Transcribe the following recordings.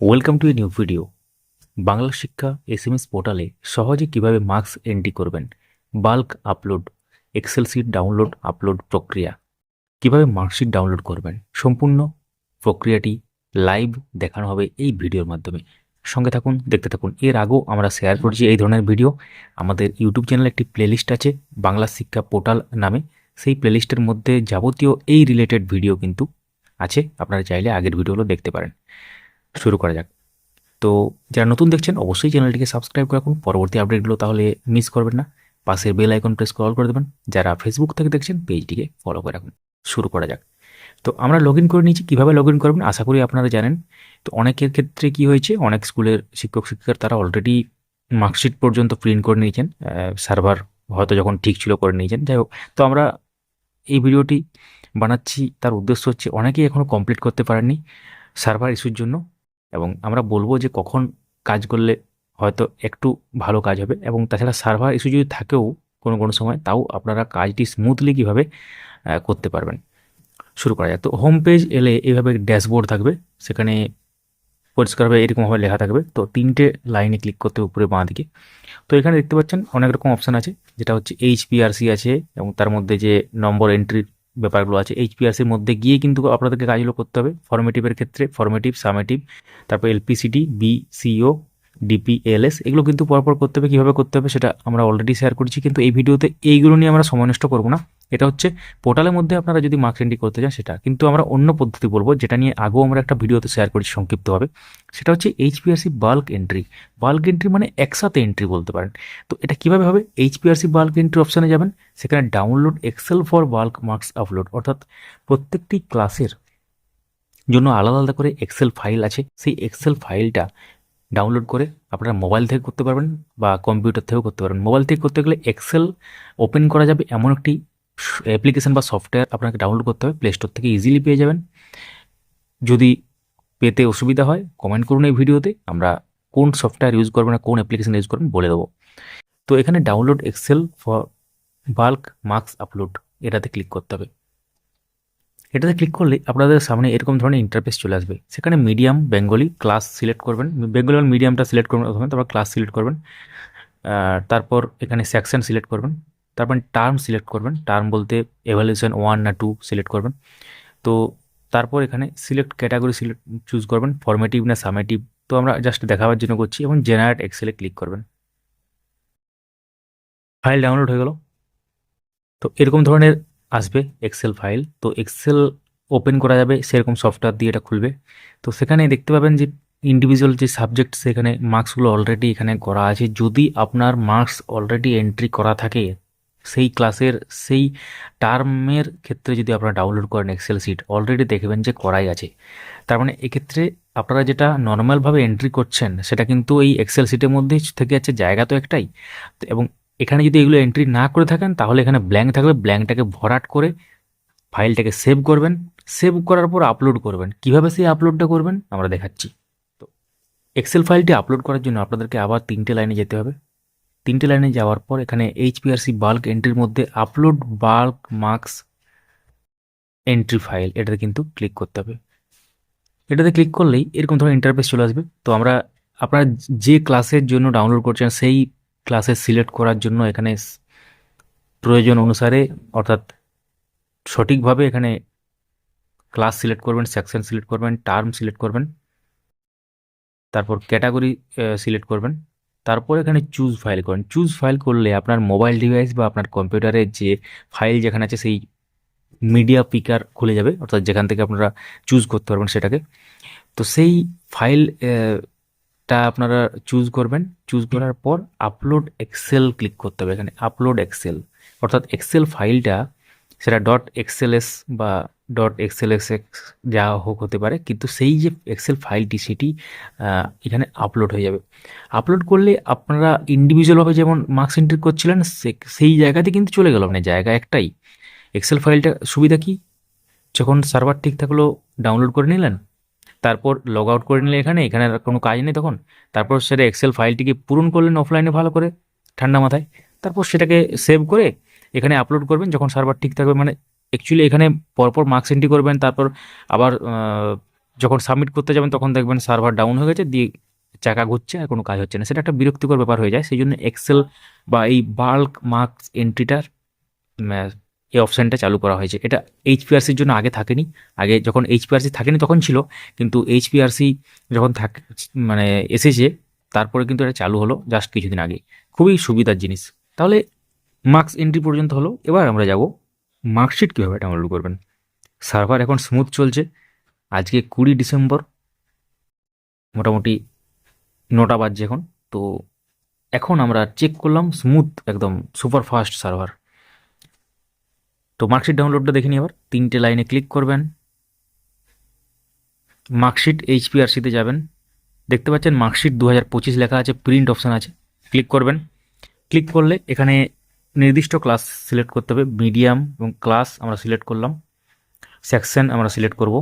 Welcome to a new video Bangla Shiksha SMS পোর্টালে সহজে কীভাবে মার্কস এন্ট্রি করবেন? Bulk upload Excel sheet download upload প্রক্রিয়া। কীভাবে মার্কশিট ডাউনলোড করবেন? সম্পূর্ণ প্রক্রিয়াটি লাইভ দেখানো হবে এই ভিডিওর মাধ্যমে। সঙ্গে থাকুন, দেখতে থাকুন। এর আগেও আমরা শেয়ার করছি এই ধরনের ভিডিও আমাদের ইউটিউব চ্যানেলে একটি প্লেলিস্ট আছে, বাংলা শিক্ষা পোর্টাল নামে। সেই প্লেলিস্টের মধ্যে যাবতীয় এই রিলেটেড ভিডিও কিন্তু আছে। আপনারা চাইলে আগের ভিডিওগুলো দেখতে পারেন। শুরু করা যাক। তো যারা নতুন দেখছেন, অবশ্যই চ্যানেলটিকে সাবস্ক্রাইব করে রাখুন। পরবর্তী আপডেটগুলো তাহলে মিস করবেন না। পাশের বেল আইকন প্রেস কল করে দেবেন। যারা ফেসবুক থেকে দেখছেন, পেজটিকে ফলো করে রাখুন। শুরু করা যাক। তো আমরা লগ করে নিয়েছি। কীভাবে লগ ইন করবেন? আশা করি আপনারা জানেন। তো অনেকের ক্ষেত্রে কি হয়েছে? অনেক স্কুলের শিক্ষক, শিক্ষিকার তারা অলরেডি মার্কশিট পর্যন্ত প্রিন্ট করে নিয়েছেন। সার্ভার হয়তো যখন ঠিক ছিল করে নিয়েছেন। যাই হোক, তো আমরা এই ভিডিওটি বানাচ্ছি। তার উদ্দেশ্য হচ্ছে, অনেকেই এখনও কমপ্লিট করতে পারেননি সার্ভার ইস্যুর জন্য। এবং আমরা বলব যে কখন কাজ করলে হয়তো একটু ভালো কাজ হবে এবং তাছাড়া সার্ভার ইস্যু যদি থাকেও কোনো কোনো সময়, তাও আপনারা কাজটি স্মুথলি কীভাবে করতে পারবেন। শুরু করা যায় তো হোম পেজ এলে এইভাবে ড্যাশবোর্ড থাকবে, সেখানে পরিষ্কারভাবে এরকমভাবে লেখা থাকবে। তো তিনটে লাইনে ক্লিক করতে উপরে বাঁ দিকে তো এখানে দেখতে পাচ্ছেন অনেক রকম অপশান আছে, যেটা হচ্ছে এইচপিআরসি আছে এবং তার মধ্যে যে নম্বর এন্ট্রির ব্যাপারগুলো আছে। এইচপিআরসির মধ্যে গিয়ে কিন্তু আপনাদেরকে কাজগুলো করতে হবে। ফর্মেটিভের ক্ষেত্রে ফর্মেটিভ সামেটিভ তারপর এলপিসিডি বিসিও ডিপিএলএস এগুলো কিন্তু পরপর করতে হবে। কীভাবে করতে হবে সেটা আমরা অলরেডি শেয়ার করেছি। কিন্তু এই ভিডিওতে এইগুলো নিয়ে আমরা সময় নষ্ট করব না। এটা হচ্ছে পোর্টালের মধ্যে আপনারা যদি মার্কস এন্ট্রি করতে চান সেটা। কিন্তু আমরা অন্য পদ্ধতি বলব, যেটা নিয়ে আগেও আমরা একটা ভিডিওতে শেয়ার করেছি সংক্ষিপ্তভাবে। সেটা হচ্ছে HPRC bulk entry bulk entry মানে একসাথে এন্ট্রি বলতে পারেন। তো এটা কীভাবে হবে? এইচপিআরসি বাল্ক এন্ট্রি অপশানে যাবেন। সেখানে download Excel for bulk marks upload অর্থাৎ প্রত্যেকটি ক্লাসের জন্য আলাদা আলাদা করে এক্সেল ফাইল আছে। সেই এক্সেল ফাইলটা ডাউনলোড করে আপনারা মোবাইল থেকে করতে পারবেন বা কম্পিউটার থেকেও করতে পারবেন। মোবাইল থেকে করতে গেলে এক্সেল ওপেন করা যাবে এমন একটি অ্যাপ্লিকেশন বা সফটওয়্যার আপনাকে ডাউনলোড করতে হবে প্লে স্টোর থেকে ইজিলি পেয়ে যাবেন। যদি পেতে অসুবিধা হয় কমেন্ট করুন এই ভিডিওতে, আমরা কোন সফটওয়্যার ইউজ করবেন না কোন অ্যাপ্লিকেশন ইউজ করবেন বলে দেবো। তো এখানে download Excel for bulk marks upload এটাতে ক্লিক করতে হবে। এটাতে ক্লিক করলে আপনাদের সামনে এরকম ধরনের ইন্টারফেস চলে আসবে। সেখানে মিডিয়াম বেঙ্গলি ক্লাস সিলেক্ট করবেন। বেঙ্গলি মিডিয়ামটা সিলেক্ট করবেন তারপর ক্লাস সিলেক্ট করবেন। তারপর এখানে সেকশন সিলেক্ট করবেন। তারপর টার্ম সিলেক্ট করবেন। টার্ম বলতে এভালুয়েশন ওয়ান না টু সিলেক্ট করবেন। তো তারপর এখানে সিলেক্ট ক্যাটাগরি সিলেক্ট চুজ করবেন। ফর্মেটিভ না সামেটিভ তো আমরা জাস্ট দেখাবার জন্য করছি এবং জেনারেট এক্সেলে ক্লিক করবেন। ফাইল ডাউনলোড হয়ে গেল। তো এরকম ধরনের আসবে এক্সেল ফাইল তো এক্সেল ওপেন করা যাবে, সেরকম সফটওয়্যার দিয়ে এটা খুলবে। তো সেখানে দেখতে পাবেন যে ইন্ডিভিজুয়াল যে সাবজেক্ট সেখানে মার্কসগুলো অলরেডি এখানে করা আছে। যদি আপনার মার্কস অলরেডি এন্ট্রি করা থাকে সেই ক্লাসের সেই টার্মের ক্ষেত্রে যদি আপনারা ডাউনলোড করেন এক্সেল সিট অলরেডি দেখবেন যে করাই আছে। তার মানে এক্ষেত্রে আপনারা যেটা নর্মালভাবে এন্ট্রি করছেন, সেটা কিন্তু এই এক্সেল সিটের মধ্যেই থেকে যাচ্ছে, জায়গা তো একটাই। এবং এখানে যদি এগুলো এন্ট্রি না করে থাকেন, তাহলে এখানে ব্ল্যাঙ্ক থাকবে ব্ল্যাঙ্কটাকে ভরাট করে ফাইলটাকে সেভ করবেন। সেভ করার পর আপলোড করবেন। কীভাবে সেই আপলোডটা করবেন? আমরা দেখাচ্ছি। তো এক্সেল ফাইলটি আপলোড করার জন্য আপনাদেরকে আবার তিনটে লাইনে যেতে হবে। তিনটে লাইনে যাওয়ার পর এখানে এইচপিআরসি বাল্ক এন্ট্রির মধ্যে upload bulk marks entry file এটাতে কিন্তু ক্লিক করতে হবে। এটাতে ক্লিক করলেই এরকম ধরনের ইন্টারফেস চলে আসবে। তো আমরা, আপনারা যে ক্লাসের জন্য ডাউনলোড করছেন, সেই ক্লাসে সিলেক্ট করার জন্য এখানে প্রয়োজন অনুসারে, অর্থাৎ সঠিকভাবে এখানে ক্লাস সিলেক্ট করবেন সেকশন সিলেক্ট করবেন টার্ম সিলেক্ট করবেন, তারপর ক্যাটাগরি সিলেক্ট করবেন। তারপর এখানে চুজ ফাইল করেন। চুজ ফাইল করলে আপনার মোবাইল ডিভাইস বা আপনার কম্পিউটারের যে ফাইল যেখানে আছে সেই মিডিয়া পিকার খুলে যাবে, অর্থাৎ যেখান থেকে আপনারা চুজ করতে পারবেন সেটাকে। তো সেই ফাইল টা আপনারা চুজ করবেন। চুজ করার পর আপলোড এক্সেল ক্লিক করতে হবে। এখানে আপলোড এক্সেল অর্থাৎ এক্সেল ফাইলটা সেটা ডট এক্সেলএস বা ডট এক্সেল এক্স এক্স যা হোক হতে পারে, কিন্তু সেই যে এক্সেল ফাইলটি সেটি এখানে আপলোড হয়ে যাবে। আপলোড করলে আপনারা ইন্ডিভিজুয়ালভাবে যেমন মার্কস এন্ট্রি করছিলেন সেই জায়গাতে কিন্তু চলে গেল। মানে জায়গা একটাই। এক্সেল ফাইলটা সুবিধা কি? যখন সার্ভার ঠিক থাকল ডাউনলোড করে নিলেন, তারপর লগ আউট করে নিলে এখানে এখানে কোনো কাজ নেই তখন। তারপর সেটা এক্সেল ফাইলটিকে পূরণ করলেন অফলাইনে ভালো করে, ঠান্ডা মাথায়। তারপর সেটাকে সেভ করে এখানে আপলোড করবেন, যখন সার্ভার ঠিক থাকবে মানে অ্যাকচুয়ালি এখানে পরপর মার্কস এন্ট্রি করবেন, তারপর আবার যখন সাবমিট করতে যাবেন তখন দেখবেন সার্ভার ডাউন হয়ে গেছে, দিয়ে চাকা ঘুরছে আর কোনো কাজ হচ্ছে না। সেটা একটা বিরক্তিকর ব্যাপার হয়ে যায়। সেই জন্য এক্সেল বা এই বাল্ক মার্কস এন্ট্রিটার এই অপশানটা চালু করা হয়েছে। এটা এইচপিআরসির জন্য আগে থাকেনি। আগে যখন এইচপিআরসি থাকেনি তখন ছিল, কিন্তু এইচপিআরসি যখন থাক মানে এসেছে, তারপরে কিন্তু এটা চালু হলো জাস্ট কিছুদিন আগে। খুবই সুবিধার জিনিস। তাহলে মার্কস এন্ট্রি পর্যন্ত হলো। এবার আমরা যাব মার্কশিট কীভাবে ডাউনলোড করবেন? সার্ভার এখন স্মুথ চলছে। আজকে কুড়ি ডিসেম্বর, মোটামুটি নটা বাজছে এখন। তো এখন আমরা চেক করলাম স্মুথ একদম সুপার ফাস্ট সার্ভার। তো মার্কশিট ডাউনলোডটা দেখে নিই আবার তিনটে লাইনে ক্লিক করবেন। মার্কশিট এইচপিআরসিতে যাবেন। দেখতে পাচ্ছেন মার্কশিট দু হাজার পঁচিশ লেখা আছে প্রিন্ট অপশান আছে। ক্লিক করবেন। ক্লিক করলে এখানে নির্দিষ্ট ক্লাস সিলেক্ট করতে হবে মিডিয়াম এবং ক্লাস আমরা সিলেক্ট করলাম সেকশন আমরা সিলেক্ট করব,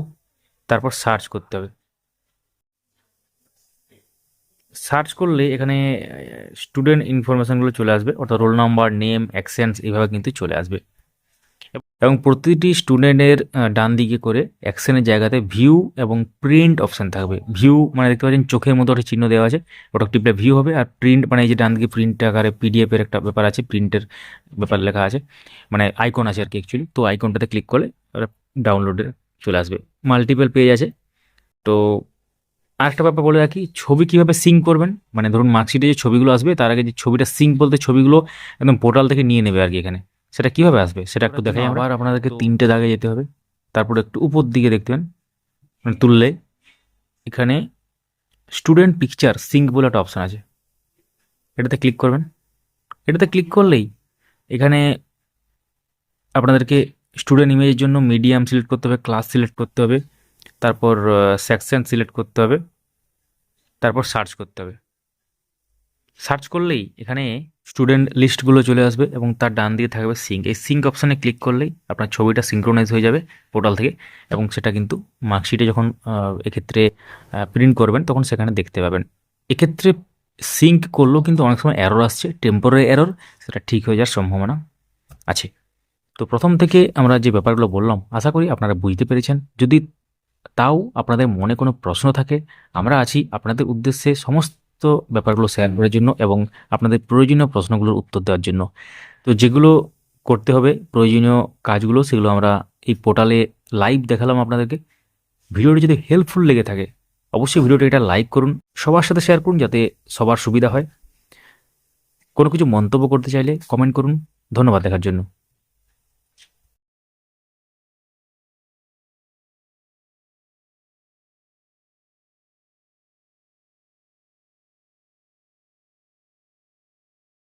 তারপর সার্চ করতে হবে। সার্চ করলে এখানে স্টুডেন্ট ইনফরমেশানগুলো চলে আসবে, অর্থাৎ রোল নাম্বার নেম অ্যাকসেন্স এইভাবে কিন্তু চলে আসবে। এবং প্রতিটি স্টুডেন্টের ডান দিকে করে অ্যাকশনের জায়গাতে ভিউ এবং প্রিন্ট অপশান থাকবে। ভিউ মানে দেখতে পাচ্ছেন চোখের মতো একটা চিহ্ন দেওয়া আছে। ওটা টিপলে ভিউ হবে আর প্রিন্ট মানে এই যে ডান দিকে প্রিন্ট আকারে পিডিএফের একটা ব্যাপার আছে, প্রিন্টের ব্যাপার লেখা আছে। মানে আইকন আছে আর কি অ্যাকচুয়ালি তো আইকনটাতে ক্লিক করলে ওটা ডাউনলোডে চলে আসবে। মাল্টিপল পেজ আছে। তো আরেকটা ব্যাপার বলে রাখি, ছবি কীভাবে সিঙ্ক করবেন? মানে ধরুন মার্কশিটে যে ছবিগুলো আসবে, তার আগে যে ছবিটা সিঙ্ক বলতে ছবিগুলো একদম পোর্টাল থেকে নিয়ে নেবে আর কি এখানে। সেটা কীভাবে আসবে? সেটা একটু দেখাই আবার আপনাদেরকে তিনটে দাগে যেতে হবে। তারপরে একটু উপর দিকে দেখবেন মানে তুললে এখানে স্টুডেন্ট পিকচার সিঙ্ক বলে একটা অপশান আছে। এটাতে ক্লিক করবেন। এটাতে ক্লিক করলেই এখানে আপনাদেরকে স্টুডেন্ট ইমেজের জন্য মিডিয়াম সিলেক্ট করতে হবে ক্লাস সিলেক্ট করতে হবে তারপর সেকশন সিলেক্ট করতে হবে তারপর সার্চ করতে হবে। সার্চ করলেই এখানে স্টুডেন্ট লিস্টগুলো চলে আসবে এবং তার ডান দিকে থাকবে সিঙ্ক এই সিঙ্ক অপশানে ক্লিক করলেই আপনার ছবিটা সিঙ্ক্রোনাইজ হয়ে যাবে পোর্টাল থেকে এবং সেটা কিন্তু মার্কশিটে যখন এক্ষেত্রে প্রিন্ট করবেন তখন সেখানে দেখতে পাবেন। এক্ষেত্রে সিঙ্ক করলেও কিন্তু অনেক সময় এরর আসছে টেম্পোরারি এরর সেটা ঠিক হয়ে যাওয়ার সম্ভাবনা আছে। তো প্রথম থেকে আমরা যে ব্যাপারগুলো বললাম, আশা করি আপনারা বুঝতে পেরেছেন। যদি তাও আপনাদের মনে কোনো প্রশ্ন থাকে, আমরা আছি আপনাদের উদ্দেশ্যে সমস্ত ব্যাপারগুলো শেয়ার করার জন্য এবং আপনাদের প্রয়োজনীয় প্রশ্নগুলোর উত্তর দেওয়ার জন্য। তো যেগুলো করতে হবে, প্রয়োজনীয় কাজগুলো, সেগুলো আমরা এই পোর্টালে লাইভ দেখালাম আপনাদেরকে। ভিডিওটি যদি হেল্পফুল লেগে থাকে, অবশ্যই ভিডিওটি এটা লাইক করুন, সবার সাথে শেয়ার করুন যাতে সবার সুবিধা হয়। কোনো কিছু মন্তব্য করতে চাইলে কমেন্ট করুন। ধন্যবাদ দেখার জন্য।